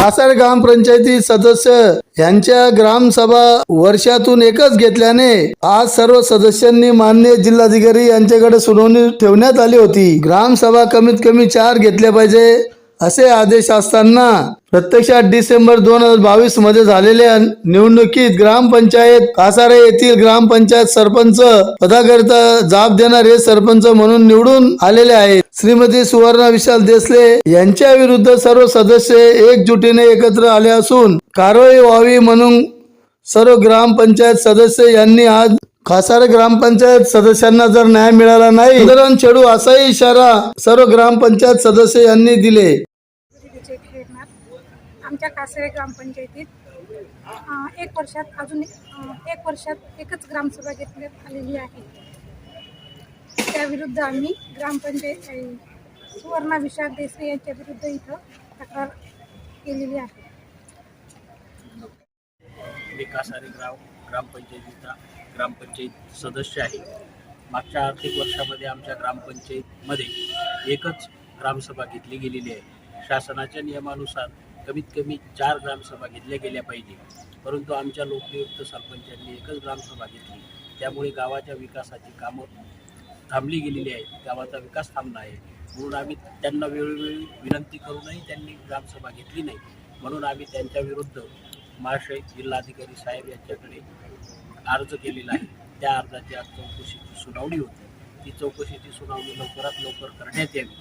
कासार ग्रामपंचायती सदस्य यांच्या ग्रामसभा वर्षातून एकच घेतल्याने आज सर्व सदस्यांनी मान्य जिल्हाधिकारी यांच्याकडे सुनावणी ठेवण्यात आली होती. ग्रामसभा कमीत कमी चार घेतल्या पाहिजे. असे आदेश असताना प्रत्यक्षात डिसेंबर दोन हजार बावीसमध्ये झालेल्या निवडणुकीत ग्रामपंचायत कासारे येथील ग्रामपंचायत सरपंच पदाकरिता जाब देणारे सरपंच म्हणून निवडून आलेले आहेत. श्रीमती सुवर्णा विशाल देसले यांच्या विरुद्ध सर्व सदस्य एकजुटीने एकत्र आले असून कारवाई व्हावी म्हणून सर्व ग्रामपंचायत सदस्य यांनी आज खासार ग्रामपंचायत सदस्यांना जर न्याय मिळाला नाही आंदोलन छेडू असाही इशारा सर्व ग्रामपंचायत सदस्य यांनी दिले. आमच्या कासरे ग्रामपंचायतीत एक वर्षात अजून एक वर्षात एकच ग्रामसभा घेतण्यात आलेली आहे. त्याविरुद्ध आम्ही ग्रामपंचायत सुवर्णा विशाख देसरे यांच्या विरुद्ध इथं तक्रार केलेली आहे. मी कासारे ग्राम ग्रामपंचायतीचा ग्रामपंचायत सदस्य आहे. मागच्या आर्थिक वर्षामध्ये आमच्या ग्रामपंचायतमध्ये एकच ग्रामसभा घेतली गेलेली आहे. शासनाच्या नियमानुसार कमीत कमी चार ग्रामसभा घेतल्या गेल्या पाहिजे. परंतु आमच्या लोकनियुक्त सरपंचांनी एकच ग्रामसभा घेतली. त्यामुळे गावाच्या विकासाची कामं थांबली गेलेली आहेत. गावाचा विकास थांबला आहे. म्हणून आम्ही त्यांना वेळोवेळी विनंती करूनही त्यांनी ग्रामसभा घेतली नाही. म्हणून आम्ही त्यांच्या विरुद्ध महाशय जिल्हाधिकारी साहेब यांच्याकडे अर्ज केलेला आहे. त्या अर्जाची आज चौकशीची सुनावणी होती. ती चौकशीची सुनावणी लवकरात लवकर करण्यात यावी.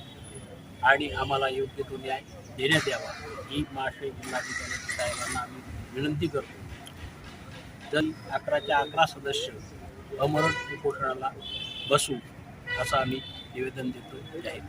आणि आम्हाला योग्य तो न्याय देण्यात यावा ही महाशय जिल्हाधिकारी साहेबांना आम्ही विनंती करतो. जर अकराच्या अकरा सदस्य अमरण उपोषणाला बसू असं आम्ही निवेदन देतो. जाहीर